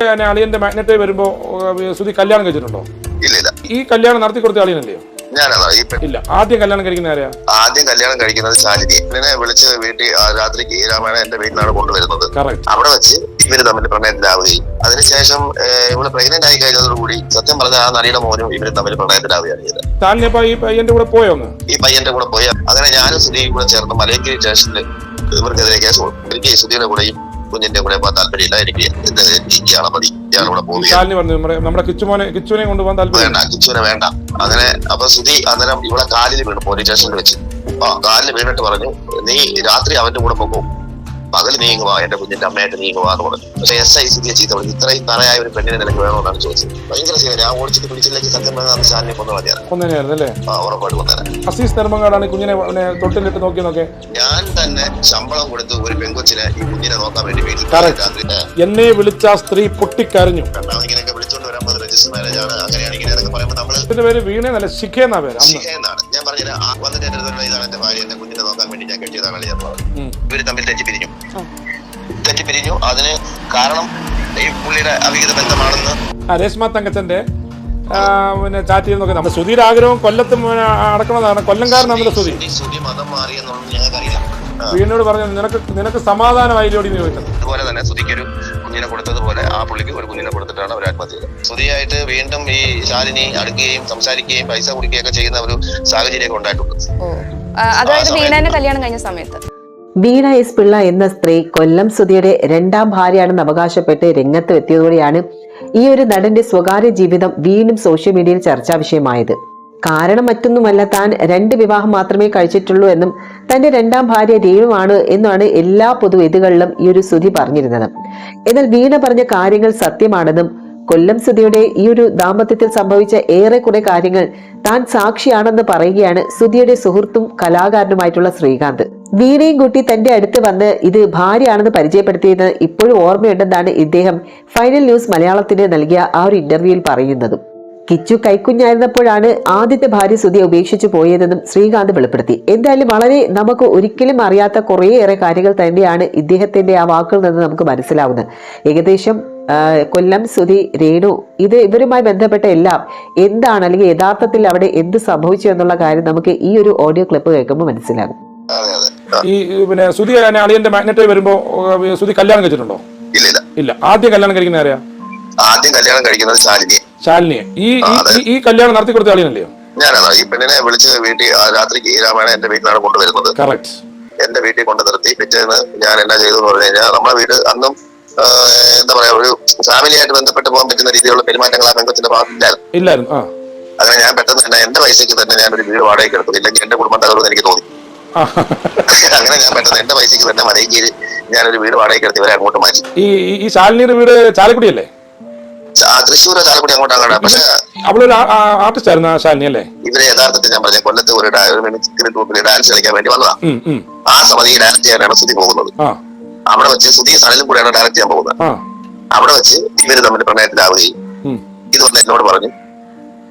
അളിയന്റെ മാഗ്നറ്റ് വരുമ്പോ സുധി കല്യാണം കഴിച്ചിട്ടുണ്ടോ? ഈ കല്യാണം നടത്തി കൊടുത്ത അളിയനല്ലയോ ഞാനതാ ഇല്ല. ആദ്യം കല്യാണം കഴിക്കുന്ന ആരാ? ആദ്യം കല്യാണം കഴിക്കുന്നത് ശാലിനി. വിളിച്ച് വീട്ടിൽ ആ രാത്രിക്ക് രാമായണ എന്റെ വീട്ടിലാണ് കൊണ്ടുവരുന്നത്. അവിടെ വെച്ച് ഇവർ തമ്മിൽ പ്രണയത്തിലാവുകയും അതിനുശേഷം ഇവിടെ ഇവൾ പ്രഗ്നന്റ് ആയി കഴിഞ്ഞതോടുകൂടി സത്യം പറഞ്ഞ ആ നടിയുടെ മോനും ഇവർ തമ്മിൽ പ്രണയത്തിലാവുകയാണ് ചെയ്തത്. ഈ പയ്യന്റെ കൂടെ പോയോ ഈ പയ്യന്റെ കൂടെ പോയാ. അങ്ങനെ ഞാനും സുധിയും കൂടെ ചേർന്ന് മലയങ്കിരി സ്റ്റേഷനിൽ ഇവർക്കെതിരെ കേസ് കൊടുക്കും സുധിയുടെ കൂടെയും കുഞ്ഞിന്റെ കൂടെ പോകാൻ താല്പര്യമില്ല. എനിക്ക് ഇയാളെ മതി. ഇയാളെ കൂടെ പോവുകയാണ്. പറഞ്ഞു നമ്മുടെ നമ്മുടെ കിച്ചുമോനെ കിച്ചുവിനെ കൊണ്ടുപോകാൻ താല്പര്യം. വേണ്ട കിച്ചുവിനെ വേണ്ട. അങ്ങനെ അപ്പൊ സുധി അന്നേരം ഇവിടെ കാലിൽ വീണു പോലീസ് സ്റ്റേഷനിൽ വെച്ച്. ആ കാലിൽ വീണിട്ട് പറഞ്ഞു നീ രാത്രി അവന്റെ കൂടെ പോകും പകൽ നീങ്ങുവാ എന്റെ കുഞ്ഞിന്റെ അമ്മയായിട്ട് നീങ്ങുവാ എന്ന് പറഞ്ഞു. പക്ഷെ എസ് ഐ സുധിയെ ചീത്ത പറഞ്ഞു ഇത്രയും തറയായ ഒരു പെണ്ണിനെ നിനക്ക് വേണമെന്നാണ് ചോദിച്ചത്. ഭയങ്കര സീന ഞാൻ ഓടിച്ചിട്ട് പിടിച്ചില്ലെങ്കിൽ സത്യം പറഞ്ഞാൽ ശാലിനെ കൊന്നു മതിയാണ് അല്ലേ ആ ഉറപ്പായിട്ട് കൊന്നേനെ അസീസ് നെടുമങ്ങാടാണ് കുഞ്ഞിനെ പിന്നെ തൊട്ടിലിട്ട് നോക്കി നോക്കെ ഞാൻ തന്നെ ശമ്പളം കൊടുത്ത് ഒരു പെങ്കൊച്ചിനെ ഈ കുഞ്ഞിനെ നോക്കാൻ വേണ്ടി വീട്ടിൽ. രാത്രി എന്നെ വിളിച്ച സ്ത്രീ പൊട്ടിക്കരഞ്ഞു. ഇങ്ങനെയൊക്കെ രജിസ്റ്റർ മാരേജ് ആണ്. അങ്ങനെയാണ് എന്നൊക്കെ പറയുമ്പോൾ നമ്മൾ പേര് വീണേന്നല്ല ശിഖ എന്നാ പേര്. അന്ന്. ശിഖ എന്നാണ്. ഞാൻ പറഞ്ഞത് ആ വന്നിട്ട് എന്റെ അടുത്ത് പറഞ്ഞു, ഇതാണ് എന്റെ ഭാര്യ എന്റെ കുഞ്ഞിനെ നോക്കാൻ വേണ്ടി ഞാൻ കെട്ടിയതാണ് ഞാൻ പറഞ്ഞത് ഉം. ഇവർ തമ്മിൽ തെറ്റിപ്പിരിഞ്ഞു. തെറ്റിപ്പിരിഞ്ഞു. അതിന് കാരണം ഈ പുള്ളിയുടെ അവിഹിത ബന്ധമാണെന്ന് രേഷ്മ തങ്കച്ചന്റെ പിന്നെ ചാറ്റ് ചെയ്യുന്നൊക്കെ നമ്മുടെ സുധീർ ആഗ്രഹം കൊല്ലത്ത് അടക്കണമെന്നാണ് കൊല്ലംകാരനാണല്ലോ സുധി ഈ സുധി മതം മാറിയെന്നുള്ളത് വീടിനോട് പറഞ്ഞു നിനക്ക് നിനക്ക് സമാധാനമായില്ലോടി എന്ന് അതുപോലെ തന്നെ സുധിക്കൊരു കുഞ്ഞിനെ കൊടുത്തതുപോലെ ആ പുള്ളിക്ക് ഒരു കുഞ്ഞിനെ കൊടുത്തിട്ടാണ് അവർ ആത്മഹത്യ ചെയ്തത്. സുധിയായിട്ട് വീണ്ടും ഈ ശാലിനി അടുക്കുകയും സംസാരിക്കുകയും പൈസ കൊടുക്കുകയൊക്കെ ചെയ്യുന്ന ഒരു സാഹചര്യമൊക്കെ ഉണ്ടായിട്ടുണ്ട്. അതായത് വീണേനെ കല്യാണം കഴിഞ്ഞ സമയത്ത്. വീണ എസ് പിള്ള എന്ന സ്ത്രീ കൊല്ലം സുധിയുടെ രണ്ടാം ഭാര്യയാണെന്ന് അവകാശപ്പെട്ട് രംഗത്ത് എത്തിയതോടെയാണ് ഈ ഒരു നടന്റെ സ്വകാര്യ ജീവിതം വീണ്ടും സോഷ്യൽ മീഡിയയിൽ ചർച്ചാ വിഷയമായത്. കാരണം മറ്റൊന്നുമല്ല താൻ രണ്ട് വിവാഹം മാത്രമേ കഴിച്ചിട്ടുള്ളൂ എന്നും തന്റെ രണ്ടാം ഭാര്യ രേണുവാണ് എന്നാണ് എല്ലാ പൊതുവേദികളിലും ഈ ഒരു സുധി പറഞ്ഞിരുന്നത്. എന്നാൽ വീണ പറഞ്ഞ കാര്യങ്ങൾ സത്യമാണെന്നും കൊല്ലം സുധിയുടെ ഈ ഒരു ദാമ്പത്യത്തിൽ സംഭവിച്ച ഏറെ കുറെ കാര്യങ്ങൾ താൻ സാക്ഷിയാണെന്ന് പറയുകയാണ് സുധിയുടെ സുഹൃത്തും കലാകാരനുമായിട്ടുള്ള ശ്രീകാന്ത്. വീണയും കുട്ടി തന്റെ അടുത്ത് വന്ന് ഇത് ഭാര്യയാണെന്ന് പരിചയപ്പെടുത്തിയത് ഇപ്പോഴും ഓർമ്മയുണ്ടെന്നാണ് ഇദ്ദേഹം ഫൈനൽ ന്യൂസ് മലയാളത്തിന് നൽകിയ ആ ഒരു ഇന്റർവ്യൂവിൽ പറയുന്നതും. കിച്ചു കൈക്കുഞ്ഞായിരുന്നപ്പോഴാണ് ആദ്യത്തെ ഭാര്യ സുധിയെ ഉപേക്ഷിച്ചു പോയതെന്നും ശ്രീകാന്ത് വെളിപ്പെടുത്തി. എന്തായാലും വളരെ നമുക്ക് ഒരിക്കലും അറിയാത്ത കുറേയേറെ കാര്യങ്ങൾ തന്നെയാണ് ഇദ്ദേഹത്തിന്റെ ആ വാക്കുകൾ നിന്ന് നമുക്ക് മനസ്സിലാവുന്നത്. ഏകദേശം കൊല്ലം സുധി രേണു ഇത് ഇവരുമായി ബന്ധപ്പെട്ട എല്ലാം എന്താണ് അല്ലെങ്കിൽ യഥാർത്ഥത്തിൽ അവിടെ എന്ത് സംഭവിച്ചു എന്നുള്ള കാര്യം നമുക്ക് ഈ ഒരു ഓഡിയോ ക്ലിപ്പ് കേൾക്കുമ്പോൾ മനസ്സിലാകും. അതെ അതെ. ഈ പിന്നെ സുധി അളിയന്റെ മാഗ്നറ്റ് വരുമ്പോ സുധി കല്യാണം കഴിച്ചിട്ടുണ്ടോ? ഇല്ല ആദ്യം കല്യാണം കഴിക്കുന്ന ആരെയാ ആദ്യം കല്യാണം കഴിക്കുന്നത് ശാലിനി. ശാലിനിയെ. ഈ ഈ- കല്യാണം നടത്തി കൊടുത്ത അളിയനല്ലയോ ഞാനാണ് ഈ പെണ്ണിനെ വിളിച്ച് വീട്ടിൽ രാത്രിക്ക് രാമായണ എന്റെ വീട്ടിലാണ് കൊണ്ടുവരുന്നത്. കറക്റ്റ് എന്റെ വീട്ടിൽ കൊണ്ട് നിർത്തി പിറ്റേന്ന് ഞാൻ എന്നാ ചെയ്തു എന്ന് പറഞ്ഞു കഴിഞ്ഞാൽ നമ്മളെ വീട് അന്നും എന്താ പറയാ ഒരു ഫാമിലി ആയിട്ട് ബന്ധപ്പെട്ട് പോകാൻ പറ്റുന്ന രീതിയിലുള്ള പെരുമാറ്റങ്ങൾ ആ പെൺകൊച്ചിന്റെ ഭാഗത്തില്ലായിരുന്നു ഇല്ലായിരുന്നു. അങ്ങനെ ഞാൻ പെട്ടെന്ന് തന്നെ എന്റെ പൈസക്ക് തന്നെ ഞാൻ ഒരു വീട് വാടകയ്ക്ക് എടുത്തു. ഇല്ലെങ്കിൽ എന്റെ കുടുംബം തകർന്ന് എനിക്ക് തോന്നി. അങ്ങനെ ഞാൻ പെട്ടെന്ന് എന്റെ പൈസക്ക് തന്നെ മലയ്ക്ക് ഞാനൊരു വീട് വാടകയ്ക്ക് എടുത്ത് ഇവരെ അങ്ങോട്ട് മാറ്റി. ഈ ശാലിനിയുടെ വീട് ചാലക്കുടിയല്ലേ? ചാലക്കുടി അങ്ങോട്ട് അങ്ങോട്ടാണ് പക്ഷെ അവളൊരു ആർട്ടിസ്റ്റ് ആയിരുന്നു ശാലിനി അല്ലേ? ഇവരെ യഥാർത്ഥത്തിൽ ഞാൻ പറഞ്ഞ കൊല്ലത്ത് ഒരു ഗ്രൂപ്പിൽ ഡാൻസ് കളിക്കാൻ വേണ്ടി വന്നതാ. ആ സമയത്ത് ഈ ഡയറക്ട് ചെയ്യാനാണ് സുധി പോകുന്നത്. അവിടെ വെച്ച് സുധി സനലും കൂടെയാണ് ഡയറക്ട് ചെയ്യാൻ പോകുന്നത്. അവിടെ വെച്ച് ഇവർ തമ്മിൽ പ്രണയത്തിലാവുകയും. ഇത് വന്ന് എന്നോട് പറഞ്ഞു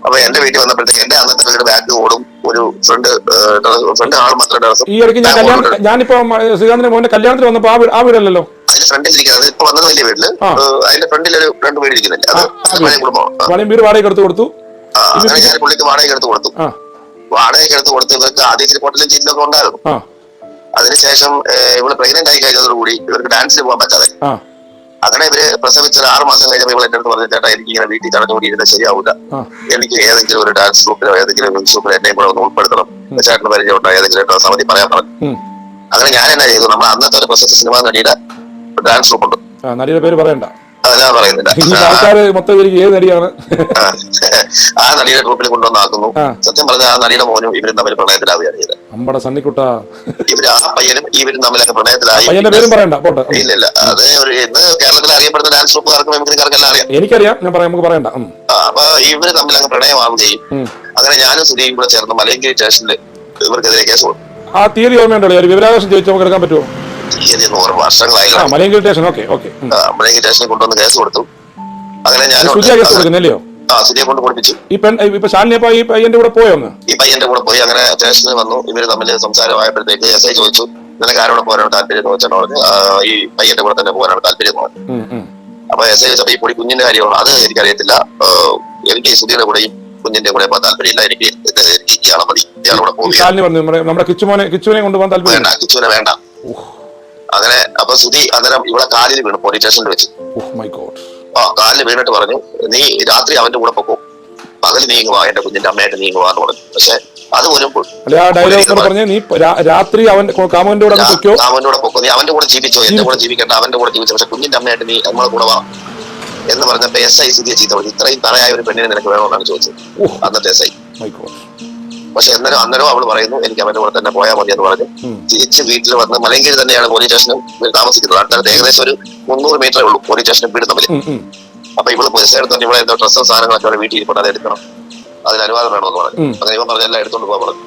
അപ്പൊ എന്റെ വീട്ടിൽ വന്നപ്പോഴത്തേക്ക് എന്റെ അന്നത്തെ വീട് ബാക്ക് ഓടും ഒരു ഫ്രണ്ട് ഫ്രണ്ട് ആൾ മാത്രം ഈ ഇടയ്ക്ക് ഞാനിപ്പോ ശ്രീകാന്തിന്റെ മോന്റെ കല്യാണത്തിന് വന്നപ്പോ ആ വീട് ആ വീടല്ലല്ലോ? അതിന്റെ ഫ്രണ്ടിൽ ഇരിക്കുന്നത്. അത് ഇപ്പൊ വന്നത് വലിയ വീട്ടിൽ. അതിന്റെ ഫ്രണ്ടിൽ ഒരു രണ്ട് വീട് ഇരിക്കുന്നില്ല. അത് ആ, അത് പഴയ കുടുംബം. ആ. വളയും വീട് വാടകയ്ക്ക് എടുത്ത് കൊടുത്തു? ആ, അങ്ങനെ ഞാൻ പുള്ളിക്ക് വാടക എടുത്ത് കൊടുത്തു. വാടക എടുത്ത് കൊടുത്ത് ഇവർക്ക് ആദ്യം ഹോട്ടലും ചീറ്റിലൊക്കെ ഉണ്ടായിരുന്നു. അതിനുശേഷം ഇവൾ പ്രഗ്നന്റ് ആയി കഴിഞ്ഞതോടുകൂടി ഇവർക്ക് ഡാൻസിന് പോകാൻ പറ്റാതെ അങ്ങനെ ഇവർ പ്രസവിച്ച ഒരു ആറ് മാസം കഴിഞ്ഞപ്പോൾ എന്റെ അടുത്ത് പറഞ്ഞു ചേട്ടാ എനിക്ക് ഇങ്ങനെ വീട്ടിൽ തടഞ്ഞുകൂടി ശരിയാവില്ല എനിക്ക് ഏതെങ്കിലും ഒരു ഡാൻസ് ഗ്രൂപ്പിലോ ഏതെങ്കിലും ഒരു ഗ്രൂപ്പിലോ എന്നെയും കൂടെ ഒന്ന് ഉൾപ്പെടുത്തണം. ചേട്ടന് പരിചയമുണ്ടോ? ഏതെങ്കിലും ഒരു സമിതി പറയാൻ പറഞ്ഞു. അങ്ങനെ ഞാൻ എന്നാ ചെയ്തു? നമ്മൾ അന്നത്തെ ഒരു പ്രശസ്ത സിനിമ നടിയുടെ ഡാൻസ് ഗ്രൂപ്പ് ഉണ്ട്. ആ നടിയുടെ പേര് പറയണ്ട. ഞാൻ പറയുന്നില്ല. ഈ ആൾക്കാര് മൊത്തം ഏത് നടിയാണ്? ആ. നടിയുടെ ഗ്രൂപ്പിൽ കൊണ്ടുവന്നാക്കുന്നു. സത്യം പറഞ്ഞ ആ നടിയുടെ മോനും ഇവരും തമ്മിൽ പ്രണയത്തിലാവുകയാണ് ചെയ്തത്. സണ്ണിക്കുട്ട. ഇവർ ആ പയ്യനും ഇവരും തമ്മിലൊക്കെ പ്രണയത്തിലായി. പേരും പറയണ്ട പോട്ടെ. ഇല്ല ഇല്ല. അത് ഒരു ഇന്ന് കേരളത്തിൽ അറിയപ്പെടുന്ന ഡാൻസ് ഗ്രൂപ്പുകാർക്കും മിമിക്രിക്കാർക്കെല്ലാം അറിയാം. എനിക്കറിയാം ഞാൻ പറയാം നമുക്ക് പറയണ്ട. അപ്പൊ ഇവർ തമ്മിൽ അങ്ങ് പ്രണയമാവുകയും. അങ്ങനെ ഞാനും സുധീയും കൂടെ ചേർന്ന് മലയങ്കിരി സ്റ്റേഷനിൽ ഇവർക്കെതിരെ കേസ് കൊടുത്തു. ആ തീയതി ഓർമ്മയുണ്ടല്ലോ ഒരു വിവരാവകാശം ചോദിച്ചു നമുക്ക് എടുക്കാൻ പറ്റുമോ? തീയതി നൂറ് വർഷങ്ങളായി ആ മലയങ്കി സ്റ്റേഷൻ. Okay okay. ആ, സ്റ്റേഷനിൽ കൊണ്ടുവന്ന് കേസ് കൊടുത്തു. അങ്ങനെ ഞാൻ കൊടുക്കുന്നല്ലയോ ആ സുധിയെ കൊണ്ട് കൊടുപ്പിച്ചു. ഈ പെൺ ഇപ്പൊ ശാലിനി അപ്പൊ ഈ പയ്യന്റെ കൂടെ പോയോ ഈ പയ്യന്റെ കൂടെ പോയി. അങ്ങനെ സ്റ്റേഷനിൽ വന്നു. ഇവർ തമ്മിൽ സംസാരമായപ്പോഴത്തേക്ക് എസ് ഐ ചോദിച്ചു നിനക്ക് ആരോടെ പോകാനാണ് താല്പര്യം? എന്ന് വെച്ചാൽ പറഞ്ഞു ഈ പയ്യന്റെ കൂടെ തന്നെ പോകാനാണ് താല്പര്യം. പറഞ്ഞു. അപ്പൊ എസ് ഐ ചോദിച്ചപ്പോ ഈ പൊടി കുഞ്ഞിന്റെ കാര്യമാണ്? അത് എനിക്കറിയത്തില്ല. ഏഹ് എനിക്ക് സുധിയുടെ കൂടെയും കുഞ്ഞിന്റെ കൂടെ പോകാൻ താല്പര്യമില്ല. എനിക്ക് എനിക്ക് ഇയാളെ മതി. ഇയാളെ കൂടെ നമ്മുടെ നമ്മുടെ കിച്ചുമോനെ കിച്ചുവിനെ കൊണ്ടുപോകാൻ താല്പര്യം വേണ്ട കിച്ചുവിനെ വേണ്ട. അങ്ങനെ അപ്പൊ സുധി അന്നേരം ഇവിടെ കാലിൽ വീണു പോലീസ് സ്റ്റേഷനിൽ വെച്ച്. ഗോഡ് ആ കാലിൽ വീണിട്ട് പറഞ്ഞു നീ രാത്രി അവന്റെ കൂടെ പൊക്കും. പകൽ നീങ്ങുവാ എന്റെ കുഞ്ഞിന്റെ അമ്മയായിട്ട് നീങ്ങുവാ എന്ന് പറഞ്ഞു. പക്ഷെ അതുപോലും വരുമ്പോൾ രാത്രി അവൻ കാമന്റെ കൂടെ അവന്റെ പൊക്കോ. നീ അവന്റെ കൂടെ ജീവിച്ചോ? എന്റെ കൂടെ ജീവിക്കട്ടെ അവന്റെ കൂടെ ജീവിച്ചോ? പക്ഷെ കുഞ്ഞിന്റെ അമ്മയായിട്ട് നീ നമ്മളെ കൂടെ വാ എന്ന് പറഞ്ഞപ്പോ എസ് ഐ സുധിയെ ചീത്ത ഇത്രയും തറയായ ഒരു പെണ്ണിനെ നിനക്ക് വേണമെന്നാണ് ചോദിച്ചത്. ഓഹ് അന്നത്തെ എസ് ഐ പക്ഷെ അന്നേരം അന്നേരം അവൾ പറയുന്നു എനിക്ക് അവന്റെ കൂടെ തന്നെ പോയാൽ മതി എന്ന് പറഞ്ഞു. തിരിച്ച് വീട്ടിൽ വന്ന് മലങ്കേരി തന്നെയാണ് പോലീസ് സ്റ്റേഷനും താമസിക്കുന്നത്. അടുത്തടുത്ത് ഏകദേശം ഒരു മുന്നൂറ് മീറ്ററേ ഉള്ളൂ പോലീസ് സ്റ്റേഷനും വീട് തമ്മിൽ. അപ്പൊ ഇവൾ പോലീസ് എടുത്തോണ്ട് ഇവിടെ എന്തോ ഡ്രസ്സും സാധനങ്ങളൊക്കെ അവിടെ വീട്ടിൽ ഇരിപ്പുണ്ട് അത് എടുക്കണം. അതിന് അനുവാദം വേണമെന്ന് പറഞ്ഞു. അങ്ങനെ ഇവൻ പറഞ്ഞ എല്ലാം എടുത്തോണ്ട് പോകാൻ പറഞ്ഞു.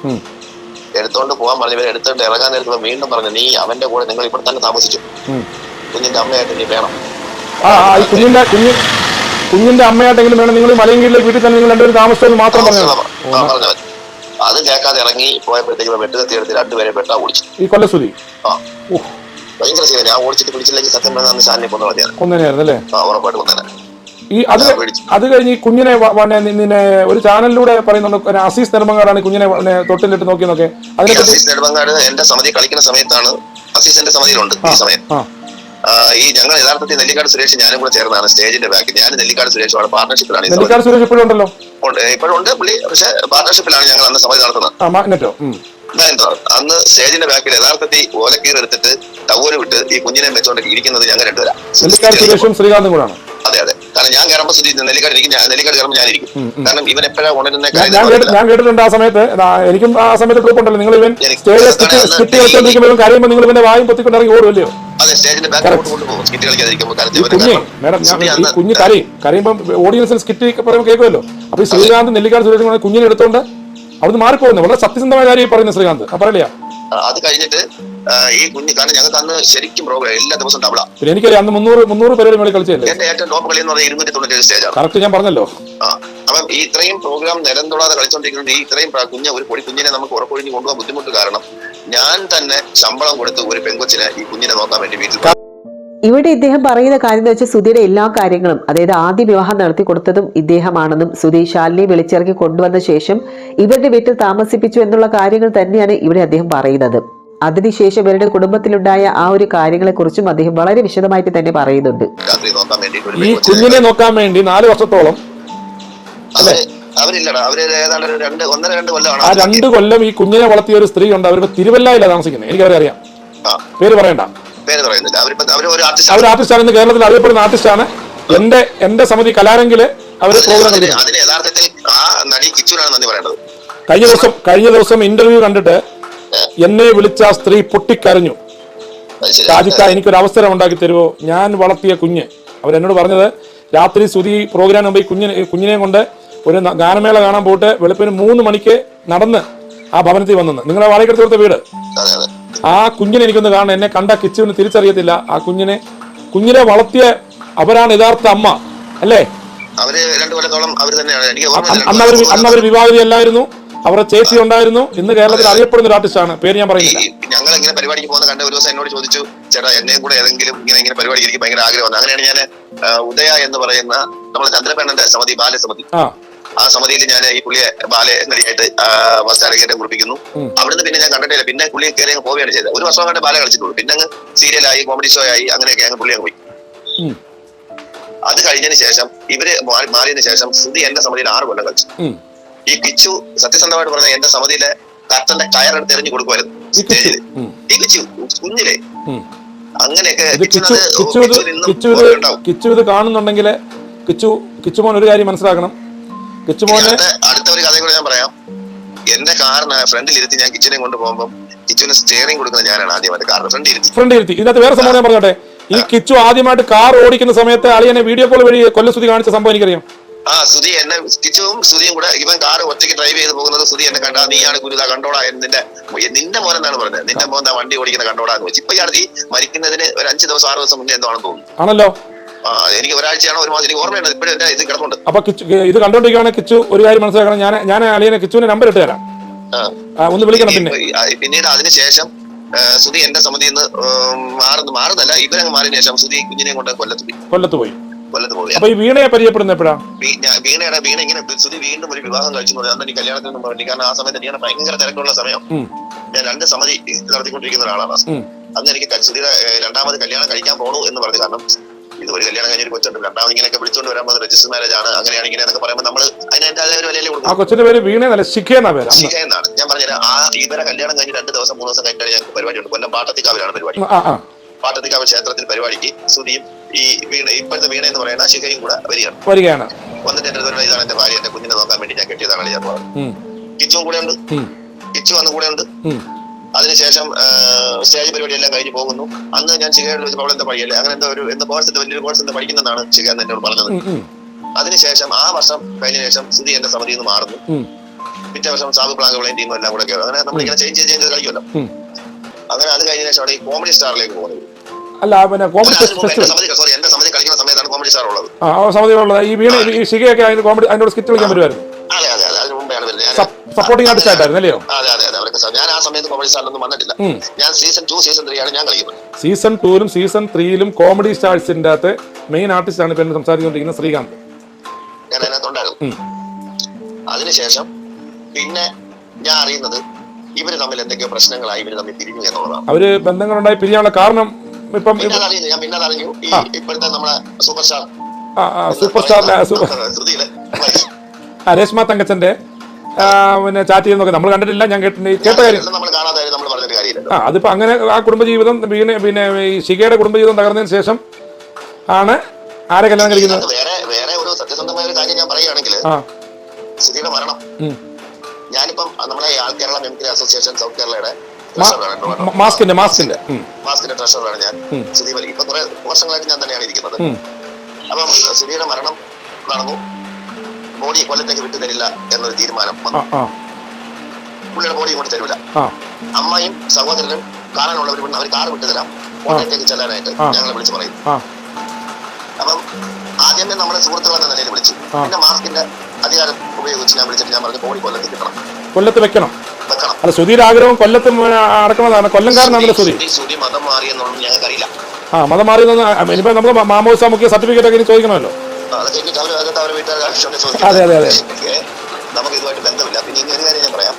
എടുത്തോണ്ട് പോകാൻ പറഞ്ഞു ഇവരെ എടുത്തോണ്ട് ഇറങ്ങാൻ നേരത്തെ വീണ്ടും പറഞ്ഞു നീ അവന്റെ കൂടെ നിങ്ങൾ ഇവിടെ തന്നെ താമസിച്ചു. കുഞ്ഞിന്റെ അമ്മയായിട്ട് നീ വേണം. കുഞ്ഞിന്റെ കുഞ്ഞ് കുഞ്ഞിന്റെ അമ്മയായിട്ടെങ്കിലും വേണം നിങ്ങൾ മലയങ്കിലെ വീട്ടിൽ തന്നെ നിങ്ങൾ രണ്ടുപേരും താമസിച്ചു മാത്രം പറഞ്ഞു അത് കേൾക്കാതെ ഇറങ്ങി പോയപ്പോഴത്തേക്ക് ഇവൻ തീരത്തിൽ രണ്ടുപേരെ പെട്ടാ ഓടിച്ചു. ഈ കൊല്ലസുതി ആ. ഭയങ്കര ശരി ഞാൻ ഓടിച്ചിട്ട് പിടിച്ചില്ലെങ്കിൽ സത്യം പറഞ്ഞാൽ ശാലിനെ കൊന്നു മതിയാണ് കൊന്നനെയായിരുന്നു അല്ലേ? ആ ഉറപ്പായിട്ട് കൊന്നേനെ ഈ അത്. അത് കഴിഞ്ഞ് കുഞ്ഞിനെ നിന്നെ ഒരു ചാനലിലൂടെ പറയുന്നുണ്ട് അസീസ് നെടുമങ്ങാടാണ് കുഞ്ഞിനെ തൊട്ടിലിട്ട് നോക്കിയെന്നൊക്കെ. അസീസ് നെടുമങ്ങാട് എന്റെ സമിതി കളിക്കുന്ന സമയത്താണ് അസീസിന്റെ സമിതിയിലുണ്ട് ഈ സമയം. ഈ ഞങ്ങൾ യഥാർത്ഥത്തിൽ നെല്ലിക്കാട് സുരേഷ് ഞാനും കൂടെ ചേർന്നാണ് സ്റ്റേജിന്റെ ബാക്ക് ഞാൻ നെല്ലിക്കാട് സുരേഷുമാണ് പാർട്ണർഷിപ്പിലാണ് നെല്ലിക്കാട് സുരേഷ് ഇപ്പോഴും ഉണ്ടല്ലോ? ഉണ്ട്. ഇപ്പോഴുണ്ട്. പുള്ളി പക്ഷെ പാർട്ണർഷിപ്പിലാണ് ഞങ്ങൾ അന്ന് സമിതി നടത്തുന്നത്. അന്ന് സ്റ്റേജിന്റെ ബാക്കിൽ യഥാർത്ഥത്തിൽ ഓലക്കീർ എടുത്തിട്ട് ടവൽ വിട്ട് ഈ കുഞ്ഞിനെ വെച്ചോണ്ട് ഇരിക്കുന്നത് ഞങ്ങൾ രണ്ടുപേരാണ് ശ്രീകാന്തും കൂടാണ്. അതെ അതെ. കാരണം ഞാൻ കയറുമ്പോൾ സ്ഥിതി നെല്ലിക്കാട് ഇരിക്കും. നെല്ലിക്കാട് കയറുമ്പോൾ ഞാനിരിക്കും കാരണം ഇവൻ എപ്പോഴാണ് ഉണരുന്ന ഞാൻ കാര്യം. കേട്ടിട്ടുണ്ട് ആ സമയത്ത്. എനിക്കും ആ സമയത്ത് ഗ്രൂപ്പ് ഉണ്ടല്ലോ. നിങ്ങൾ ഇവൻ കളിച്ചോണ്ടിരിക്കുമ്പോൾ കരയുമ്പോൾ നിങ്ങൾ ഇവന്റെ വായും പൊത്തിക്കൊണ്ട് ഇറങ്ങി ഓടുമല്ലയോ അതെ സ്റ്റേജിന്റെ ബാക്കിലോട്ട് കൊണ്ടുപോകും സ്കിറ്റ് കളിക്കാതിരിക്കുമ്പോൾ കാരണം ഈ ഇവന് കുഞ്ഞെ കരയും. കരയുമ്പോൾ ഓഡിയൻസിൽ സ്കിറ്റ് പറയുമ്പോൾ കേൾക്കുമല്ലോ. അപ്പൊ ഈ ശ്രീകാന്ത് നെല്ലിക്കാട് സുരേഷ് കുഞ്ഞിനെ എടുത്തോണ്ട് അവിടുന്ന് മാറിപ്പോകുന്നു. വളരെ സത്യസന്ധമായ കാര്യം പറയുന്നത് ശ്രീകാന്ത്. ആ പറയില്ല? അത് കഴിഞ്ഞിട്ട് ഈ കുഞ്ഞ് കാരണം ഞങ്ങൾക്ക് അന്ന് ശരിക്കും പ്രോഗ്രാം എല്ലാ ദിവസവും ഡബിളാ പിന്നെ എനിക്കറിയാം അന്ന് മുന്നൂറ് മുന്നൂറ് പേരുടെ മേളിൽ കളിച്ചല്ലേ എന്റെ ഏറ്റവും ടോപ്പ് കളി എന്ന് പറഞ്ഞാൽ ഇരുന്നൂറ്റി തൊണ്ണൂറ്റി സ്റ്റേജാണ് കറക്റ്റ് ഞാൻ പറഞ്ഞല്ലോ. അപ്പം ഈ ഇത്രയും പ്രോഗ്രാം നിലം തൊടാതെ കളിച്ചോണ്ടിരിക്കുന്നത് ഈ ഇത്രയും കുഞ്ഞ കുഞ്ഞ് ഒരു പൊടി കുഞ്ഞിനെ നമുക്ക് ഉറപ്പൊഴിഞ്ഞ് കൊണ്ടുപോകാൻ ബുദ്ധിമുട്ട് കാരണം ഞാൻ തന്നെ ശമ്പളം കൊടുത്ത് ഒരു പെങ്കൊച്ചിനെ ഈ കുഞ്ഞിനെ നോക്കാൻ വേണ്ടി വീട്ടിൽ ഇവിടെ ഇദ്ദേഹം പറയുന്ന കാര്യം എന്ന് വെച്ചാൽ സുധിയുടെ എല്ലാ കാര്യങ്ങളും അതായത് ആദ്യ വിവാഹം നടത്തി കൊടുത്തതും ഇദ്ദേഹമാണെന്നും സുധി ശാലിനെ വിളിച്ചിറക്കി കൊണ്ടുവന്ന ശേഷം ഇവരുടെ വീട്ടിൽ താമസിപ്പിച്ചു എന്നുള്ള കാര്യങ്ങൾ തന്നെയാണ് ഇവിടെ അദ്ദേഹം പറയുന്നത്. അതിനുശേഷം ഇവരുടെ കുടുംബത്തിലുണ്ടായ ആ ഒരു കാര്യങ്ങളെക്കുറിച്ചും അദ്ദേഹം വളരെ വിശദമായിട്ട് തന്നെ പറയുന്നുണ്ട്. രാത്രി നോക്കാൻ വേണ്ടി ഈ കുഞ്ഞിനെ നോക്കാൻ വേണ്ടി നാല് വർഷത്തോളം അവരില്ലടാ. അവർ ഏതാണ്ട് രണ്ട് ഒന്നര രണ്ട് കൊല്ലമാണ് ആ രണ്ട് കൊല്ലം ഈ കുഞ്ഞിനെ വളർത്തിയ ഒരു സ്ത്രീ ഉണ്ട് അവരിപ്പോ തിരുവല്ലയിലാണ് താമസിക്കുന്നത്. എനിക്ക് അവരെ അറിയാം പേര് പറയണ്ട. പേര് പറയുന്നില്ല. അവരിപ്പോ അവർ ഒരു ആർട്ടിസ്റ്റ് അവർ ആർട്ടിസ്റ്റാണ് ഇന്ന് കേരളത്തിൽ അറിയപ്പെടുന്ന ആർട്ടിസ്റ്റാണ് എന്റെ എന്റെ സമിതി കലാരെങ്കിൽ അവർ പ്രോഗ്രാം അതിന് യഥാർത്ഥത്തിൽ ആ നടി കിച്ചുനാണ് നന്ദി പറയേണ്ടത്. കഴിഞ്ഞ ദിവസം കഴിഞ്ഞ ദിവസം ഇന്റർവ്യൂ കണ്ടിട്ട് എന്നെ വിളിച്ച ആ സ്ത്രീ പൊട്ടിക്കരഞ്ഞു. രാജിത്ത എനിക്കൊരു അവസരം ഉണ്ടാക്കി തരുമോ ഞാൻ വളർത്തിയ കുഞ്ഞ്. അവരെന്നോട് പറഞ്ഞത് രാത്രി സുതി പ്രോഗ്രാം മുമ്പ് കുഞ്ഞിനെ കുഞ്ഞിനെയും കുഞ്ഞിനെ കൊണ്ട് ഒരു ഗാനമേള കാണാൻ പോയിട്ട് വെളുപ്പിന് മൂന്ന് മണിക്ക് നടന്ന് ആ ഭവനത്തിൽ വന്നെന്ന്. നിങ്ങളെ വാടകയ്ക്കെടുത്ത് കൊടുത്ത വീട്? ആ കുഞ്ഞിനെ എനിക്കൊന്ന് കാണണം. എന്നെ കണ്ട കിച്ചുവിന് തിരിച്ചറിയത്തില്ല. ആ കുഞ്ഞിനെ കുഞ്ഞിനെ വളർത്തിയ അവരാണ് യഥാർത്ഥ അമ്മ അല്ലേ? അന്ന് അവർ അന്ന് അവർ വിവാഹിതയല്ലായിരുന്നു അവരുടെ ചേച്ചി ഉണ്ടായിരുന്നു. ഇന്ന് കേരളത്തിൽ അറിയപ്പെടുന്ന ഒരു ആർട്ടിസ്റ്റാണ് പേര് ഞാൻ പറയുന്നത് ഞങ്ങൾ ഇങ്ങനെ പരിപാടിക്ക് പോകുന്ന കണ്ട ഒരു ദിവസം എന്നോട് ചോദിച്ചു ചേട്ടാ എന്നെയും കൂടെ ഏതെങ്കിലും ഇങ്ങനെ ഇങ്ങനെ പരിപാടി എനിക്ക് ഭയങ്കര ആഗ്രഹമാണ് അങ്ങനെയാണ് ഞാൻ ഉദയ എന്ന് പറയുന്ന നമ്മുടെ ചന്ദ്രപേണന്റെ സമിതി ബാലസമിതി. ആ സമിതിയിൽ ഞാൻ ഈ പുള്ളിയെ ബാലെ നടിയായിട്ട് ഫസ്റ്റ് അരങ്ങേറ്റം കുറിപ്പിക്കുന്നു. അവിടുന്ന് പിന്നെ ഞാൻ കണ്ടിട്ടില്ല പിന്നെ പുള്ളി കയറി അങ്ങ് പോവുകയാണ് ചെയ്തത്. ഒരു വർഷം കണ്ട് ബാല കളിച്ചിട്ടുള്ളൂ. പിന്നെ അങ്ങ് സീരിയലായി കോമഡി ഷോ ആയി അങ്ങനെയൊക്കെ അങ്ങ് പുള്ളി അങ്ങ് പോയി. അത് കഴിഞ്ഞതിന് ശേഷം ഇവർ മാറിയതിനു ശേഷം സ്ഥിതി എന്റെ സമിതിയിൽ ആറ് കൊല്ലം കളിച്ചു. ഈ കിച്ചു സത്യസന്ധമായിട്ട് പറഞ്ഞ എന്റെ സമിതിയിലെ കർട്ടന്റെ കയറെടുത്ത് എറിഞ്ഞു കൊടുക്കുമായിരുന്നു സ്റ്റേജിൽ. സ്റ്റേജിൽ ഈ കിച്ചു കുഞ്ഞിലെ. അങ്ങനെയൊക്കെ കിച്ചു ഇത് കാണുന്നുണ്ടെങ്കിൽ കിച്ചു കിച്ചുമോൻ ഒരു കാര്യം മനസ്സിലാക്കണം. കിച്ചുമോനെ. അടുത്ത ഒരു കഥ കൂടെ ഞാൻ പറയാം. എന്റെ കാറിന് ഫ്രണ്ടിൽ ഇരുത്തി ഞാൻ കിച്ചനെ കൊണ്ട് പോകുമ്പോൾ കിച്ചന് സ്റ്റിയറിംഗ് കൊടുക്കുന്നത് ഞാനാണ് ആദ്യമായിട്ട് കാറിന് ഫ്രണ്ട് ഇരുത്തി ഫ്രണ്ട് ഇരുത്തി ഇതിനകത്ത് വേറെ സംഭവം ഞാൻ പറഞ്ഞോട്ടെ? ഈ കിച്ചു ആദ്യമായിട്ട് കാർ ഓടിക്കുന്ന സമയത്ത് അളിയനെ വീഡിയോ കോൾ വഴി കൊല്ലസുതി കാണിച്ച സംഭവം എനിക്കറിയാം. ആ സുധി എന്നെ കിച്ചുവും സുധിയും കൂടെ ഇവൻ കാർ ഒറ്റയ്ക്ക് ഡ്രൈവ് ചെയ്ത് പോകുന്നത് സുധി എന്നെ കണ്ടാ നീയാണ് ഗുരുത കണ്ടോടാ നിന്റെ നിന്റെ മോൻ എന്നാണ് പറഞ്ഞത്. നിന്റെ മോൻ വണ്ടി ഓടിക്കുന്ന കണ്ടോടാ എന്ന് വെച്ച്. ഇപ്പൊ ഈ മരിക്കുന്നതിന് ഒരു അഞ്ച് ദിവസം ആറ് ദിവസം മുന്നേ എന്താണെന്ന് തോന്നുന്നു. ആണല്ലോ. എനിക്ക് ഒരാഴ്ചയാണോ ഒരു മാസം എനിക്ക് ഓർമ്മയുണ്ട്. ഇപ്പോഴും എന്റെ ഇത് കിടപ്പുണ്ട്. അപ്പൊ കിച്ചു ഇത് കണ്ടോണ്ടിരിക്കുകയാണ് കിച്ചു ഒരു കാര്യം മനസ്സിലാക്കണം. ഞാൻ ഞാൻ അളിയനെ കിച്ചുവിന്റെ നമ്പർ ഇട്ട് തരാം. ഒന്ന് വിളിക്കണം പിന്നെ. പിന്നീട് അതിനുശേഷം സുധി എന്റെ സമിതിയിൽ നിന്ന് മാറുന്നു മാറുന്നല്ല ഇവരങ്ങ് മാറിയ ശേഷം സുധി കുഞ്ഞിനെ കൊണ്ട് കൊല്ലത്ത് പോയി. കൊല്ലത്ത് പോയി. കൊല്ലത്ത് അപ്പൊ ഈ വീണയെ പരിചയപ്പെടുന്ന എപ്പോഴാ? വീണയുടെ വീണ ഇങ്ങനെ സുധി വീണ്ടും ഒരു വിവാഹം കഴിച്ചു പറഞ്ഞു. അന്ന് എനിക്ക് കല്യാണത്തിന് പറഞ്ഞു കാരണം ആ സമയത്ത് ഞാൻ ഭയങ്കര തിരക്കുള്ള സമയം. ഞാൻ രണ്ട് സമിതി നടത്തിക്കൊണ്ടിരിക്കുന്ന ഒരാളാണ്. അന്ന് എനിക്ക് സുധിയുടെ രണ്ടാമത് കല്യാണം കഴിക്കാൻ പോണു എന്ന് പറഞ്ഞു. കാരണം ഇത് ഒരു കല്യാണം കഴിഞ്ഞൊരു കൊച്ചുണ്ട്. രണ്ടാമത് ഇങ്ങനെയൊക്കെ വിളിച്ചോണ്ട് വരാൻ പോകുന്നത് രജിസ്റ്റർ മാരേജ് ആണ്. അങ്ങനെയാണ് ഇങ്ങനെ എന്നൊക്കെ പറയുമ്പോൾ നമ്മൾ അതിന്റെ ഒരു വിലയിലെ ആ കൊടുക്കും കൊച്ചിന്റെ പേര് വീണ എന്നല്ല എന്നാ പേര്? ശിഖ എന്നാണ്. ഞാൻ പറഞ്ഞുതരാം. ആ ഇവരെ കല്യാണം കഴിഞ്ഞ് രണ്ട് ദിവസം മൂന്ന് ദിവസം കഴിഞ്ഞാൽ ഞങ്ങൾക്ക് പരിപാടിയുണ്ട്. കൊല്ലം പാട്ടത്തിക്കാവിലാണ് പരിപാടി. ആ ആ. പാട്ടത്തിക്കാവ് ക്ഷേത്രത്തിൽ പരിപാടിക്ക് സുധിയും ഈ വീണ ഇപ്പോഴത്തെ വീണ എന്ന് പറയുന്ന ശിഖയും കൂടെ വരികയാണ്. വരികയാണ്. വന്നിട്ട് എന്റെ ഇതാണ് എന്റെ ഭാര്യ. എന്റെ കുഞ്ഞിനെ നോക്കാൻ വേണ്ടി ഞാൻ കെട്ടിയതാണ് ഞാൻ പറഞ്ഞു കിച്ചു കൂടെ ഉണ്ട്. കിച്ചു അന്ന് കൂടെ ഉണ്ട്. അതിനുശേഷം സ്റ്റേജ് പരിപാടി എല്ലാം കഴിഞ്ഞ് പോകുന്നു. അന്ന് ഞാൻ ശിഖയോട് ചോദിച്ചപ്പോൾ അവൾ എന്താ പഠിക്കല്ലേ അങ്ങനെ എന്താ ഒരു എന്താ കോഴ്സ് എന്താ വലിയൊരു കോഴ്സ് എന്താ പഠിക്കുന്നതാണ് എന്ന് എന്നോട് പറഞ്ഞത്. അതിനുശേഷം ആ വർഷം കഴിഞ്ഞ ശേഷം സ്ഥിതി എന്റെ സമിതിയിൽ നിന്ന് മാറുന്നു. പിറ്റേ വർഷം സാബു പ്ലെയിൻ ടീമും എല്ലാം കൂടെ അങ്ങനെ അങ്ങനെ നമ്മളിങ്ങനെ ചേഞ്ച് ചെയ്ത് ചെയ്ത് കളിക്കുമല്ലോ അങ്ങനെ അത് കഴിഞ്ഞ ശേഷം ഈ കോമഡി സ്റ്റാറിലേക്ക് പോകുന്നത്. അല്ല പിന്നെ കോമഡി സമിതി സോറി എന്റെ സമിതി കളിക്കുന്ന സമയത്താണ് കോമഡി സ്റ്റാർ ഉള്ളത്. ആ ഉള്ളത്. ഈ വീണ ഈ ശിഖയൊക്കെ അതിന് കോമഡി അതിനോട് സ്കിറ്റ് കളിക്കാൻ വരുമായിരുന്നു അതെ അതെ അതെ ഞാൻ- സപ്പോർട്ടിംഗ് ആർട്ടിസ്റ്റ് ആയിട്ടായിരുന്നു അല്ലയോ അതെ അതെ അതെ അവരൊക്കെ ഞാൻ ആ സമയത്ത് കോമഡി സ്റ്റാറിലൊന്നും വന്നിട്ടില്ല. ഞാൻ സീസൺ ടു സീസൺ ത്രീ ആണ് ഞാൻ കളിക്കുന്നത്. സീസൺ ടൂലും സീസൺ ത്രീയിലും കോമഡി സ്റ്റാർസിന്റെ അകത്ത് മെയിൻ ആർട്ടിസ്റ്റ് ആണ് ഇപ്പൊ സംസാരിച്ചുകൊണ്ടിരിക്കുന്നത് സംസാരിച്ചുകൊണ്ടിരിക്കുന്ന ശ്രീകാന്ത്. ഞാൻ അതിനകത്തുണ്ടായിരുന്നു. അതിനുശേഷം പിന്നെ ഞാൻ അറിയുന്നത് ഇവർ തമ്മിൽ എന്തൊക്കെയോ പ്രശ്നങ്ങളായി ഇവർ തമ്മിൽ പിരിഞ്ഞു എന്നുള്ളതാണ്. അവർ ബന്ധങ്ങളുണ്ടായി പിരിയാനുള്ള കാരണം ഇപ്പം പിന്നെ അത് അറിയുന്നു ഞാൻ പിന്നെ അറിഞ്ഞു. ഈ ഇപ്പോഴത്തെ നമ്മുടെ super star super star Reshma തങ്കച്ചന്റെ പിന്നെ ചാറ്റ് ചെയ്യുന്നൊക്കെ നമ്മൾ കണ്ടിട്ടില്ല ഞാൻ കേട്ടിട്ടുണ്ട് കേട്ട കാര്യം. ആ അതിപ്പോ അങ്ങനെ ആ കുടുംബജീവിതം പിന്നെ പിന്നെ ഈ ശിഖയുടെ കുടുംബജീവിതം തകർന്നതിന് ശേഷം ആണ് ആരെ കല്യാണം കഴിക്കുന്നത്? വേറെ വേറെ ഒരു സത്യസന്ധമായ ഒരു കാര്യം ഞാൻ പറയുകയാണെങ്കിൽ മരണം. ഞാനിപ്പം നമ്മളെ ആൾ കേരള മെമിക്രി അസോസിയേഷൻ സൗത്ത് കേരളയുടെ മാസ്കിന്റെ മാസ്കിന്റെ. മാസ്കിന്റെ. ട്രഷറാണ് ഞാൻ. വലി ഇപ്പൊ കുറെ വർഷങ്ങളായിട്ട് ഞാൻ തന്നെയാണ് ഇരിക്കുന്നത്. അപ്പം സുധീയുടെ മരണം നടന്നു. ബോഡി കൊല്ലത്തേക്ക് വിട്ടു തരില്ല എന്നൊരു തീരുമാനം വന്നു. പുള്ളിയുടെ ബോഡി കൊണ്ട് തരൂല. അമ്മയും സഹോദരനും കാണാനുള്ളവർ അവർ കാർ വിട്ടു തരാം കോട്ടയത്തേക്ക് ചെല്ലാനായിട്ട്. ഞങ്ങളെ വിളിച്ചു പറയും. അപ്പം അപ്പം ആദ്യമേ നമ്മുടെ സുഹൃത്തുക്കൾ എന്ന നിലയിൽ വിളിച്ചു. പിന്നെ മാസ്കിന്റെ അധികാരം ഉപയോഗിച്ച് ഞാൻ വിളിച്ചിട്ട് ഞാൻ പറഞ്ഞു ബോഡി കൊല്ലത്തേക്ക് കിട്ടണം. കൊല്ലത്ത് വെക്കണം. അല്ല സുധീർ ആഗ്രഹം കൊല്ലത്ത് അടക്കണതാണ്. കൊല്ലംകാരനാണല്ലോ സുധി സുധി- സുധി മതം മാറിയെന്നൊന്നും ഞങ്ങൾക്കറിയില്ല. ആ മതം മാറിയെന്നൊന്നും ഇനിയിപ്പോ നമ്മുടെ മാമോസ മുഖ്യ സർട്ടിഫിക്കറ്റ് ഒക്കെ ഇനി ചോദിക്കണമല്ലോ. അത് കഴിഞ്ഞിട്ട് അവർ അകത്ത് അവരെ വീട്ടുകാർ ആവശ്യമുണ്ട് അതെ, അതെ, അതെ. നമുക്ക് ഇതുമായിട്ട് ബന്ധമില്ല. പിന്നെ ഇനി ഒരു കാര്യം ഞാൻ പറയാം.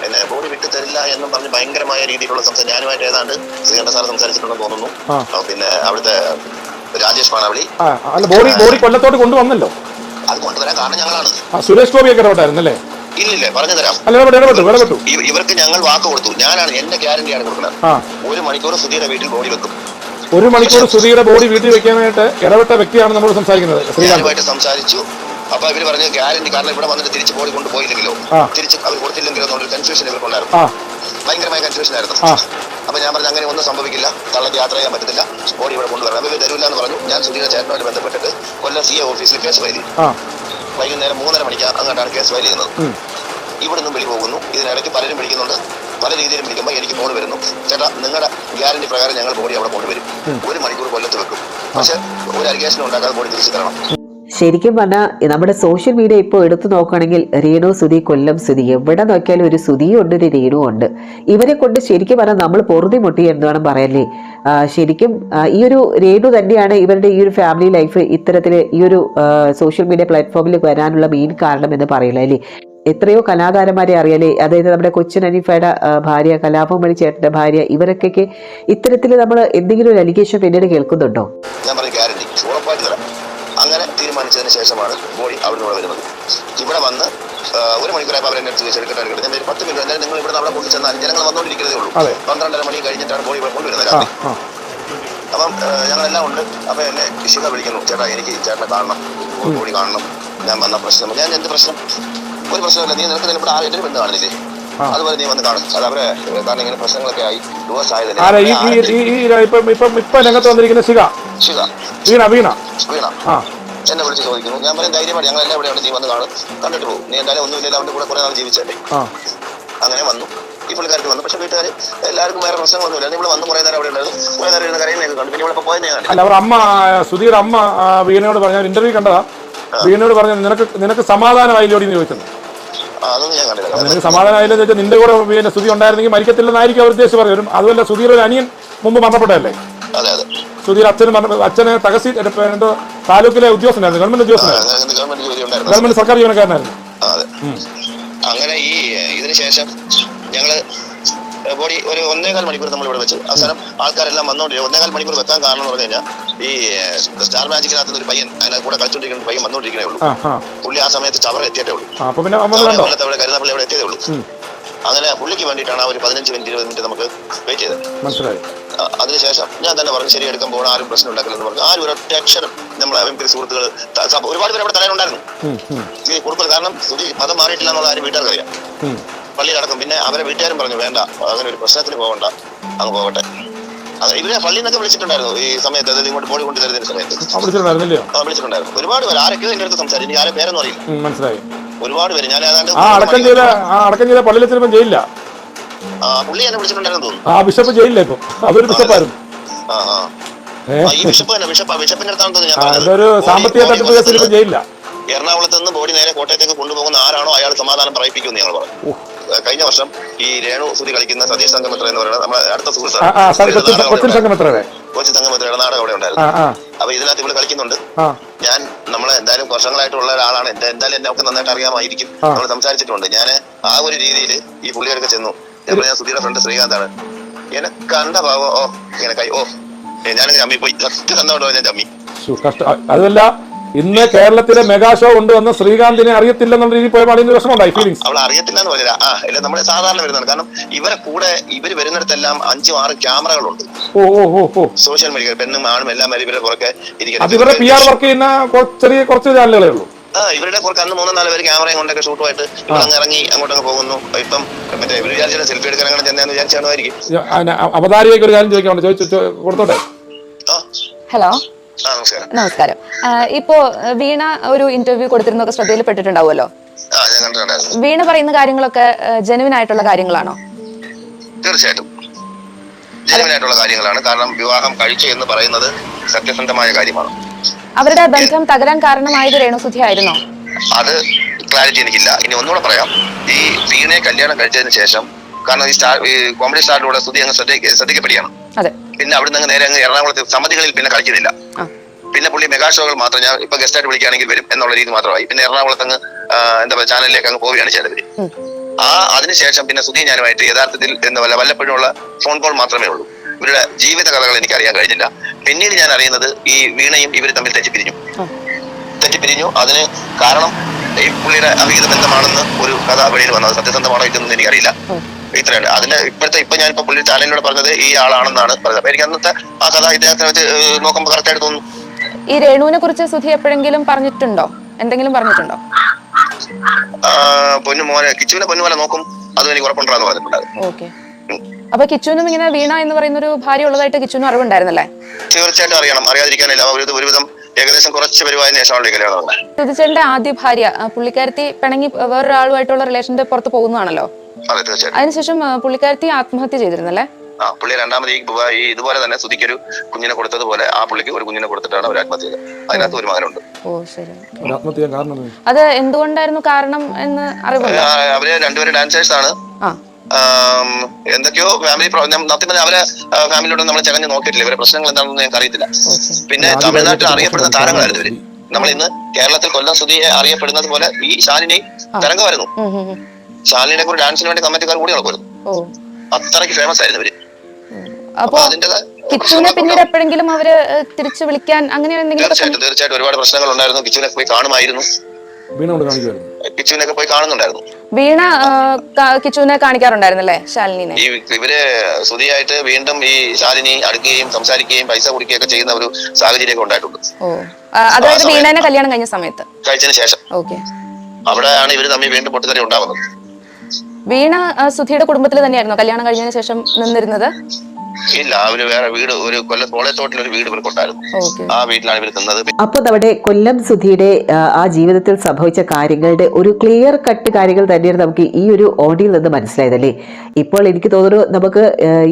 പിന്നെ ബോഡി വിട്ടു തരില്ല എന്നും പറഞ്ഞ് ഭയങ്കരമായ രീതിയിലുള്ള സംസാരം ഞാനുമായിട്ട് ഏതാണ്ട് ശ്രീകണ്ഠ സാർ സംസാരിച്ചിട്ടുണ്ടെന്ന് തോന്നുന്നു. പിന്നെ അവിടുത്തെ രാജേഷ് അല്ല ബോഡി ബോഡി കൊല്ലത്തോട്ട് കൊണ്ടുവന്നല്ലോ? അത് കൊണ്ടുവരാൻ കാരണം ഞങ്ങളാണ്. സുരേഷ് ഗോപി ഒക്കെ ഇടപെട്ടായിരുന്നല്ലേ ഇല്ലില്ലേ പറഞ്ഞു തരാം ഇവർക്ക് ഞങ്ങൾ വാക്ക് കൊടുത്തു. ഞാനാണ് എന്റെ ഗ്യാരണ്ടിയാണ് കൊടുക്കുന്നത്. ഒരു മണിക്കൂർ സുധീരെ വീട്ടിൽ ബോഡി വെക്കും. ഒരു മണിക്കൂർ ശ്രുതിയുടെ ബോഡി വീട്ടിൽ വെക്കാനായിട്ട് ഇടപെട്ട വ്യക്തിയാണ് നമ്മൾ സംസാരിക്കുന്നത്. ശ്രീകാന്ത് സംസാരിച്ചു. അപ്പൊ ഇവർ പറഞ്ഞു ഗ്യാരണ്ടി കാരണം ഇവിടെ വന്നിട്ട് തിരിച്ച് ബോഡി കൊണ്ടുപോയില്ലെങ്കിലോ. തിരിച്ച് അവർ കൊടുത്തില്ലെങ്കിലോ എന്നുള്ള കൺഫ്യൂഷൻ ഇവർക്കുണ്ടായിരുന്നു ഭയങ്കരമായ കൺഫ്യൂഷൻ ആയിരുന്നു. അപ്പൊ ഞാൻ പറഞ്ഞു അങ്ങനെ ഒന്നും സംഭവിക്കില്ല. തള്ളക്ക് യാത്ര ചെയ്യാൻ പറ്റത്തില്ല. ബോഡി ഇവിടെ കൊണ്ടുവരണം. അപ്പൊ ഇവർ തരൂല്ല എന്ന് പറഞ്ഞു. ഞാൻ സുധീര ചേട്ടനുമായിട്ട് ബന്ധപ്പെട്ടിട്ട് കൊല്ലം സി എ ഓഫീസിൽ കേസ് ഫയൽ ചെയ്തു. വൈകുന്നേരം മൂന്നര മണിക്ക് അങ്ങോട്ടാണ് കേസ് ഫയൽ ചെയ്യുന്നത്. ഇവിടെ നിന്നും വിളി പോകുന്നു. ഇതിനിടയ്ക്ക് പലരും വിളിക്കുന്നുണ്ട്. പല രീതിയിലും വിളിക്കുമ്പോൾ എനിക്ക് ഫോൺ വരുന്നു. ചേട്ടാ നിങ്ങളുടെ ഗ്യാരണ്ടി പ്രകാരം ഞങ്ങൾ ബോഡി അവിടെ കൊണ്ടുവരും. ഒരു മണിക്കൂർ കൊല്ലത്ത് വെക്കും. പക്ഷെ ഒരു അരികേഷനും ഉണ്ടാക്കാതെ ബോഡി തിരിച്ചു തരണം. ശരിക്കും പറഞ്ഞാൽ നമ്മുടെ സോഷ്യൽ മീഡിയ ഇപ്പോൾ എടുത്തു നോക്കുകയാണെങ്കിൽ രേണു സുധി കൊല്ലം സുധി. എവിടെ നോക്കിയാലും ഒരു സുധിയും ഉണ്ട് ഒരു രേണു ഉണ്ട്. ഇവരെ കൊണ്ട് ശരിക്കും പറഞ്ഞാൽ നമ്മൾ പൊറുതി മുട്ടി എന്ന് വേണം പറയല്ലേ? ശരിക്കും ഈ ഒരു രേണു തന്നെയാണ് ഇവരുടെ ഈ ഒരു ഫാമിലി ലൈഫ് ഇത്തരത്തിൽ ഈ ഒരു സോഷ്യൽ മീഡിയ പ്ലാറ്റ്ഫോമിൽ വരാനുള്ള മെയിൻ കാരണം എന്ന് പറയില്ല? അല്ലേ എത്രയോ കലാകാരന്മാരെ അറിയാലേ. അതായത് നമ്മുടെ കൊച്ചിൻ അനീഫയുടെ ഭാര്യ കലാഭമണി ചേട്ടന്റെ ഭാര്യ ഇവരൊക്കെ ഇത്തരത്തിൽ നമ്മൾ എന്തെങ്കിലും ഒരു അലിഗേഷൻ പിന്നീട് കേൾക്കുന്നുണ്ടോ? ഞാൻ പറയും ഗ്യാരണ്ടി ഉറപ്പായിട്ട് തരാം. അങ്ങനെ തീരുമാനിച്ചതിന് ശേഷമാണ് മോഡി അവിടെ ഇവിടെ വരുന്നത്. ഇവിടെ വന്ന് ഒരു മണിക്കൂറായപ്പോൾ അവരെന്നെ എടുക്കട്ടെ ഞാൻ ഒരു പത്ത് മിനിറ്റ് എന്തായാലും നിങ്ങൾ ഇവിടെ അവിടെ കൊണ്ട് ചെന്നാൽ ജനങ്ങൾ വന്നുകൊണ്ടിരിക്കുന്നതേ ഉള്ളൂ. പന്ത്രണ്ടര മണി കഴിഞ്ഞിട്ടാണ് മോഡി ഇവിടെ കൊണ്ടുവരുന്നത് രാത്രി. അപ്പം ഞങ്ങളെല്ലാം ഉണ്ട്. അപ്പൊ എന്നെ ഇഷിക വിളിക്കുന്നു. ചേട്ടാ എനിക്ക് ചേട്ടനെ കാണണം. മോഡി കാണണം. ഞാൻ വന്ന പ്രശ്നം. ഞാൻ എന്ത് പ്രശ്നം? ഒരു പ്രശ്നമില്ല. നീ നിനക്ക് നിലപ്പെട്ട ആ എന്റെ ബന്ധം കാണില്ലേ. അതുപോലെ നീ വന്ന് കാണും. അത് അവരെ കാരണം ഇങ്ങനെ പ്രശ്നങ്ങളൊക്കെ ആയി ഡിവോഴ്സ് ആയതല്ലേ? ശിഖ? വീണ വീണ? വീണ. എന്നെ വിളിച്ച് ചോദിക്കുന്നു. ഞാൻ പറയും ധൈര്യമാണ് ഞങ്ങൾ എല്ലാം ഇവിടെയാണ് നീ വന്ന് കാണും. കണ്ടിട്ട് പോകും. നീ എന്തായാലും ഒന്നുമില്ല. അവന്റെ കൂടെ കുറെ നാൾ ജീവിച്ചല്ലേ? അങ്ങനെ വന്നു. ഈ പുള്ളിക്കാർക്ക് വന്നു. പക്ഷെ വീട്ടുകാർ എല്ലാവർക്കും വേറെ പ്രശ്നങ്ങളൊന്നുമില്ല. നിങ്ങൾ വന്ന് കുറെ നേരം അവിടെ ഉണ്ടായിരുന്നു കുറെ നേരം ഇരുന്ന് കണ്ടു. പിന്നെ ഇവിടെ പോയത് അല്ല അവർ അമ്മ സുധീർ അമ്മ വീണയോട് പറഞ്ഞ ഇന്റർവ്യൂ കണ്ടതാ. വീണയോട് പറഞ്ഞു നിനക്ക് നിനക്ക് സമാധാനമായില്ലോടി എന്ന് ചോദിച്ചത്. നിനക്ക് സമാധാനമായില്ലെന്ന് വെച്ചാൽ നിന്റെ കൂടെ പിന്നെ സ്തുതി ഉണ്ടായിരുന്നെങ്കിൽ മരിക്കത്തില്ലെന്നായിരിക്കും അവർ ഉദ്ദേശിച്ച് പറഞ്ഞു അതുമല്ല സുധീർ ഒരു അനിയൻ മുമ്പ് മരണപ്പെട്ടതല്ലേ? സുധീർ അച്ഛനും അച്ഛനെ തഹസീൽ എന്തോ താലൂക്കിലെ ഉദ്യോഗസ്ഥനായിരുന്നു ഗവൺമെന്റ് ഉദ്യോഗസ്ഥനായിരുന്നു. ഗവൺമെന്റ് സർക്കാർ ജീവനക്കാരനായിരുന്നു. അങ്ങനെ ഈ ഇതിനുശേഷം ഞങ്ങൾ ബോഡി ഒരു ഒന്നേകാൽ മണിക്കൂർ നമ്മൾ ഇവിടെ വെച്ച്. അവസാനം ആൾക്കാരെല്ലാം വന്നോണ്ടിരിക്കും ഒന്നേകാൽ മണിക്കൂർ വെക്കാൻ കാരണം എന്ന് പറഞ്ഞു കഴിഞ്ഞാൽ ഈ സ്റ്റാർ മാജിക്കിനകത്ത് ഒരു പയ്യൻ അതിനകത്ത് കൂടെ കളിച്ചോണ്ടിരിക്കുന്ന പയ്യൻ വന്നോണ്ടിരിക്കണേ ഉള്ളൂ. പുള്ളി ആ സമയത്ത് ചവറ എത്തിയിട്ടേ ഉള്ളൂ. കൊല്ലത്ത് അവിടെ എത്തിയതേ ഉള്ളൂ. അങ്ങനെ പുള്ളിക്ക് വേണ്ടിയിട്ടാണ് ആ ഒരു പതിനഞ്ച് മിനിറ്റ് ഇരുപത് മിനിറ്റ് നമുക്ക് വെയിറ്റ് ചെയ്തത്. മനസ്സിലായി. അതിനുശേഷം ഞാൻ തന്നെ പറഞ്ഞു ശരി എടുക്കാൻ പോകണം ആരും പ്രശ്നം ഉണ്ടാക്കില്ലെന്ന് പറഞ്ഞു. ആരും ഒരു അക്ഷരം നമ്മളെ എം സുഹൃത്തുക്കൾ ഒരുപാട് പേര് അവിടെ തലയിലുണ്ടായിരുന്നു ഈ കൊടുക്കൽ കാരണം സ്തുതി മതം മാറിയിട്ടില്ല എന്നുള്ള ആരും വീട്ടുകാർക്ക് അറിയാം അടക്കം പിന്നെ അവരെ വീട്ടുകാരും പറഞ്ഞു വേണ്ട അങ്ങനെ ഒരു പ്രശ്നത്തിന് പോകണ്ട അങ്ങ് പോകട്ടെ. അത് ഇവരെ പള്ളിയിൽ നിന്നൊക്കെ വിളിച്ചിട്ടുണ്ടായിരുന്നു. ഈ സമയത്ത് അതായത് ഇങ്ങോട്ട് ബോഡി കൊണ്ടു തരുന്ന സമയത്ത്. വിളിച്ചിട്ടുണ്ടായിരുന്നു. ഒരുപാട് പേര് ആരൊക്കെയോ എന്റെ അടുത്ത് സംസാരിച്ചു. എനിക്ക് ആരെ പേരൊന്നും അറിയില്ല. മനസ്സിലായി. ഒരുപാട് പേര്. ഞാൻ ഏതാണ്ട് അടക്കം ചെയ്ത അടക്കം ചെയ്ത പള്ളിയിൽ ചിലപ്പോൾ ജയിലില്ല. പുള്ളി എന്നെ വിളിച്ചിട്ടുണ്ടായിരുന്നു തോന്നുന്നു. ആ ബിഷപ്പ് ജയിലില്ല ഇപ്പം. അതൊരു ബിഷപ്പായിരുന്നു സാമ്പത്തിക ബോഡി തട്ടിപ്പ് കേസിൽ ഇപ്പം ജയിലില്ല. എറണാകുളത്ത് നിന്ന് ബോഡി നേരെ കോട്ടയത്തേക്ക് കൊണ്ടുപോകുന്ന ആരാണോ അയാൾ സമാധാനം പറയിപ്പിക്കുമെന്ന് ഞങ്ങൾ പറഞ്ഞു. കഴിഞ്ഞ വർഷം ഈ രേണു സുതി കളിക്കുന്ന സതീഷ് സംഗമത്ര എന്ന് പറയുന്നത് നമ്മുടെ അടുത്ത സുഹൃത്താണ് കൊച്ചി സംഗമിത്രയുടെ നാടകം അവിടെ ഉണ്ടായിരുന്നു. അപ്പൊ ഇതിനകത്ത് ഇവൾ കളിക്കുന്നുണ്ട്. ഞാൻ നമ്മളെ എന്തായാലും വർഷങ്ങളായിട്ടുള്ള ഒരാളാണ്. എന്റെ എന്തായാലും എന്നെ ഒക്കെ നന്നായിട്ട് അറിയാമായിരിക്കും. നമ്മൾ സംസാരിച്ചിട്ടുണ്ട്. ഞാൻ ആ ഒരു രീതിയിൽ ഈ പുള്ളിയൊക്കെ ചെന്നു. ഞാൻ സുധിയുടെ ഫ്രണ്ട് ശ്രീകാന്താണ് എന്നെ കണ്ട ഭാവം ഓ ഇങ്ങനെ കൈ ഓ ഞാൻ അമ്മി പോയി. സത്യസന്ധമായിട്ട് ഞാൻ അമ്മി. അതല്ല ഇന്ന് കേരളത്തിലെ മെഗാ ഷോ കൊണ്ടുവന്ന ശ്രീകാന്തിനെ അറിയത്തില്ലെന്നുള്ള രീതിയിൽ അതിന്റെ പ്രശ്നം ഉണ്ടായി ഫീലിങ്സ് അവൾ അറിയത്തില്ല എന്ന് പറഞ്ഞില്ല. ആ ഇല്ല നമ്മളെ സാധാരണ വരുന്നതാണ്. കാരണം ഇവരെ കൂടെ ഇവർ വരുന്നിടത്തെല്ലാം അഞ്ചും ആറ് ക്യാമറകളുണ്ട്. ഓ ഓ ഓ ഓ. സോഷ്യൽ മീഡിയ പെണ്ണും ആണും എല്ലാം വരെ ഇവരെ പുറകെ അത് ഇവരുടെ പി ആർ വർക്ക് ചെയ്യുന്ന ചെറിയ കുറച്ച് ചാനലുകളേ ഉള്ളൂ. ആ ഇവരുടെ കുറച്ച് അന്ന് മൂന്നോ നാല് പേര് ക്യാമറയും കൊണ്ടൊക്കെ ഷൂട്ടുമായിട്ട് ഇവിടെ ഇറങ്ങി അങ്ങോട്ടൊക്കെ പോകുന്നു. ഇപ്പം മറ്റേ ഇവർ വിചാരിച്ചാൽ സെൽഫി എടുക്കാൻ അങ്ങനെ ചെന്നു വിചാരിച്ചാണോയിരിക്കും അവതാരിയൊക്കെ ഒരു കാര്യം ചോദിക്കാൻ കൊടുത്തോട്ടെ? ആ. ഹലോ നമസ്കാരം. ഇപ്പോ വീണ ഒരു ഇന്റർവ്യൂ കൊടുത്തിരുന്നൊക്കെ ശ്രദ്ധയിൽപ്പെട്ടിട്ടുണ്ടാവുമല്ലോ? വീണ പറയുന്ന കാര്യങ്ങളൊക്കെ ജെനുവിൻ ആയിട്ടുള്ള കാര്യങ്ങളാണോ? തീർച്ചയായിട്ടും. ജനുവിനായിട്ടുള്ള കാര്യങ്ങളാണ്. കാരണം വിവാഹം കഴിച്ചു എന്ന് പറയുന്നത് സത്യസന്ധമായ കാര്യമാണ്. അവരുടെ ബന്ധം തകരാൻ കാരണമായത് രേണുസുധി ആയിരുന്നോ? അത് ക്ലാരിറ്റി എനിക്കില്ല. ഇനി ഒന്നുകൂടെ പറയാം. ഈ വീണയെ കല്യാണം കഴിച്ചതിന് ശേഷം കാരണം ഈ സ്റ്റാർ ഈ കോമഡി സ്റ്റാറിലൂടെ സ്തുതി അങ്ങ് ശ്രദ്ധിക്കപ്പെടുകയാണ്. പിന്നെ അവിടുന്ന് നിന്ന് നേരെ അങ്ങ് എറണാകുളത്ത് സമിതികളിൽ പിന്നെ കളിക്കുന്നില്ല. പിന്നെ പുള്ളി മെഗാ ഷോകൾ മാത്രം ഞാൻ ഇപ്പൊ ഗസ്റ്റ് ആയിട്ട് വിളിക്കുകയാണെങ്കിൽ വരും എന്നുള്ള രീതി മാത്രമായി. പിന്നെ എറണാകുളത്ത് അങ്ങ് എന്താ പറയുക ചാനലിലേക്ക് അങ്ങ് പോവുകയാണ് ചിലവര്. ആ അതിനുശേഷം പിന്നെ സുധീ ഞാനുമായിട്ട് യഥാർത്ഥത്തിൽ എന്താ പറയുക വല്ലപ്പോഴും ഉള്ള ഫോൺ കോൾ മാത്രമേ ഉള്ളൂ. ഇവരുടെ ജീവിത കഥകൾ എനിക്ക് അറിയാൻ കഴിഞ്ഞില്ല. പിന്നീട് ഞാൻ അറിയുന്നത് ഈ വീണയും ഇവർ തമ്മിൽ തെറ്റിപ്പിരിഞ്ഞു. തെറ്റിപ്പിരിഞ്ഞു. അതിന് കാരണം ഈ പുള്ളിയുടെ അവിഹിത ബന്ധമാണെന്ന് ഒരു കഥ വെളിയിൽ വന്നത്. സത്യസന്ധമാണോ ഇതൊന്നും എനിക്കറിയില്ല. ഇത്രയാണ് അതിന്റെ ഇപ്പോഴത്തെ ഇപ്പൊ ഞാൻ ഇപ്പൊ പുള്ളി ചാനലിനോട് പറഞ്ഞത് ഈ ആളാണെന്നാണ് പറഞ്ഞത്. അപ്പൊ എനിക്ക് അന്നത്തെ ആ കഥ ഇദ്ദേഹത്തിനെ വെച്ച് നോക്കുമ്പോൾ കറക്റ്റായിട്ട് തോന്നുന്നു. ഈ രേണുവിനെ കുറിച്ച് സുധി എപ്പോഴെങ്കിലും പറഞ്ഞിട്ടുണ്ടോ? എന്തെങ്കിലും പറഞ്ഞിട്ടുണ്ടോ? പൊന്നു മോനെ കിച്ചുവിനെ പൊന്നു പോലെ നോക്കും. അത് എനിക്ക് ഉറപ്പുണ്ടാന്ന് പറഞ്ഞിട്ടുണ്ടായിരുന്നു. ഓക്കെ. അപ്പൊ കിച്ചുവിനും ഇങ്ങനെ വീണ എന്ന് പറയുന്ന ഒരു ഭാര്യ ഉള്ളതായിട്ട് കിച്ചുവിനും അറിവുണ്ടായിരുന്നല്ലേ? തീർച്ചയായിട്ടും അറിയണം. അറിയാതിരിക്കാനില്ല. ഒരു ഒരുവിധം ഏകദേശം കുറച്ച് പരിവായതിനു ശേഷമാണ് കല്യാണം സുധിച്ചേട്ടന്റെ ആദ്യ ഭാര്യ പുള്ളിക്കാരത്തി പിണങ്ങി വേറൊരാളുമായിട്ടുള്ള റിലേഷന്റെ പുറത്ത് പോകുന്നതാണല്ലോ? അതിനുശേഷം പുള്ളിക്കാരത്തി ആത്മഹത്യ ചെയ്തിരുന്നല്ലേ? ആ പുള്ളി രണ്ടാമത് ഈ ഈ ഇതുപോലെ തന്നെ സുധിക്കൊരു കുഞ്ഞിനെ കൊടുത്തതുപോലെ ആ പുള്ളിക്ക് ഒരു കുഞ്ഞിനെ കൊടുത്തിട്ടാണ് അവർ ആത്മഹത്യ ചെയ്തത്. അതിനകത്ത് ഒരു മകനുണ്ട്. ഓ ശരി. ഒരു കാരണം അത് എന്തുകൊണ്ടായിരുന്നു കാരണം എന്ന് അവർ രണ്ടുപേരും ഡാൻസേഴ്സ് ആണ്. എന്തൊക്കെയോ ഫാമിലി സത്യം പറഞ്ഞാൽ അവരെ ഫാമിലിയോട് നമ്മൾ ചകഞ്ഞ് നോക്കിയിട്ടില്ല. ഇവരെ പ്രശ്നങ്ങൾ എന്താണെന്ന് ഞങ്ങൾക്ക് അറിയത്തില്ല. പിന്നെ തമിഴ്നാട്ടിൽ അറിയപ്പെടുന്ന താരങ്ങളായിരുന്നു ഇവർ. നമ്മൾ ഇന്ന് കേരളത്തിൽ കൊല്ലം സ്തുതിയെ അറിയപ്പെടുന്നത് പോലെ ഈ ശാലിനി തരംഗമായിരുന്നു. ശാലിനിയുടെ കൂടെ ഡാൻസിന് വേണ്ടി കമ്മിറ്റിക്കാർ കൂടി നടക്കുമായിരുന്നു. ഓ. അത്രയ്ക്ക് ഫേമസ് ആയിരുന്നു ഇവർ. അപ്പൊ കിച്ചുവിനെ പിന്നീട് എപ്പോഴെങ്കിലും അവർ തിരിച്ചു വിളിക്കാൻ അങ്ങനെ എന്തെങ്കിലും തീർച്ചയായിട്ടും തീർച്ചയായിട്ടും ഒരുപാട് പ്രശ്നങ്ങൾ ഉണ്ടായിരുന്നു കിച്ചുവിനെ പോയി കാണുമായിരുന്നു. കിച്ചുവിനൊക്കെ പോയി കാണുന്നുണ്ടായിരുന്നു. വീണ കിച്ചുവിനെ കാണിക്കാറുണ്ടായിരുന്നല്ലേ ശാലിനിനെ? ഈ ഇവർ സ്തുതിയായിട്ട് വീണ്ടും ഈ ശാലിനി അടുക്കുകയും സംസാരിക്കുകയും പൈസ കൊടുക്കുകയൊക്കെ ചെയ്യുന്ന ഒരു സാഹചര്യമൊക്കെ ഉണ്ടായിട്ടുണ്ട്. അതായത് വീണേനെ കല്യാണം കഴിഞ്ഞ സമയത്ത്. കഴിച്ചതിന് ശേഷം. ഓക്കെ. അവിടെയാണ് ഇവർ തമ്മിൽ വീണ്ടും പൊട്ടിത്തെറി ഉണ്ടാവുന്നത്. വീണ സുധിയുടെ കുടുംബത്തിൽ തന്നെയായിരുന്നു കല്യാണം കഴിഞ്ഞതിന് ശേഷം നിന്നിരുന്നത്? ഇല്ല അവർ വേറെ വീട് ഒരു കൊല്ലം തോളത്തോട്ടിൽ ഒരു വീട് ഇവർക്കുണ്ടായിരുന്നു. ആ വീട്ടിലാണ് ഇവർ നിന്നത്. അപ്പോൾ നമ്മുടെ കൊല്ലം സുധിയുടെ ആ, ജീവിതത്തിൽ സംഭവിച്ച കാര്യങ്ങളുടെ ഒരു ക്ലിയർ കട്ട് കാര്യങ്ങൾ തന്നെയാണ് നമുക്ക് ഈ ഒരു ഓഡിയോ നിന്ന് മനസ്സിലായതല്ലേ? ഇപ്പോൾ എനിക്ക് തോന്നുന്നു നമുക്ക്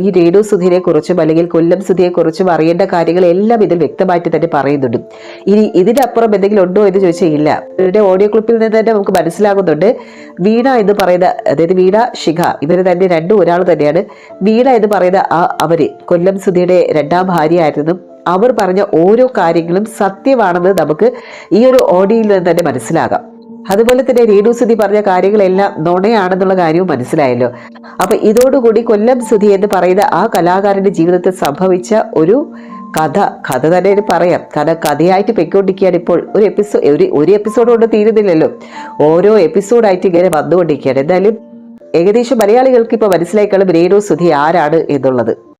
ഈ രേണു സുധിയെ കുറിച്ചും അല്ലെങ്കിൽ കൊല്ലം സുധിയെ കുറിച്ചും അറിയേണ്ട കാര്യങ്ങളെല്ലാം ഇതിൽ വ്യക്തമായിട്ട് തന്നെ പറയുന്നുണ്ട്. ഇനി ഇതിനപ്പുറം എന്തെങ്കിലും ഉണ്ടോ എന്ന് ചോദിച്ചാൽ ഇല്ല. ഇവരുടെ ഓഡിയോ ക്ലിപ്പിൽ നിന്ന് തന്നെ നമുക്ക് മനസ്സിലാകുന്നുണ്ട്. വീണ എന്ന് പറയുന്ന അതായത് വീണ ശിഖ ഇവർ തന്നെ രണ്ടും ഒരാൾ തന്നെയാണ്. വീണ എന്ന് പറയുന്ന ആ അവർ കൊല്ലം സുധിയുടെ രണ്ടാം ഭാര്യയായിരുന്നു അവർ പറഞ്ഞ ഓരോ കാര്യങ്ങളും സത്യമാണെന്ന് നമുക്ക് ഈ ഒരു ഓഡിയോയിൽ നിന്ന് തന്നെ മനസ്സിലാകാം. അതുപോലെ തന്നെ രേണു സുധി പറഞ്ഞ കാര്യങ്ങളെല്ലാം നുണയാണെന്നുള്ള കാര്യവും മനസ്സിലായല്ലോ. അപ്പൊ ഇതോടുകൂടി കൊല്ലം സുധി എന്ന് പറയുന്ന ആ കലാകാരന്റെ ജീവിതത്തിൽ സംഭവിച്ച ഒരു കഥ കഥ തന്നെ പറയാം. കഥ കഥയായിട്ട് പൊയ്ക്കൊണ്ടിരിക്കുകയാണ് ഇപ്പോൾ. ഒരു എപ്പിസോഡ് ഒരു ഒരു എപ്പിസോഡ് കൊണ്ട് തീരുന്നില്ലല്ലോ. ഓരോ എപ്പിസോഡായിട്ട് ഇങ്ങനെ വന്നുകൊണ്ടിരിക്കുകയാണ്. എന്തായാലും ഏകദേശം മലയാളികൾക്ക് ഇപ്പോൾ മനസ്സിലായിക്കാളും രേണു സുധി ആരാണ് എന്നുള്ളത്.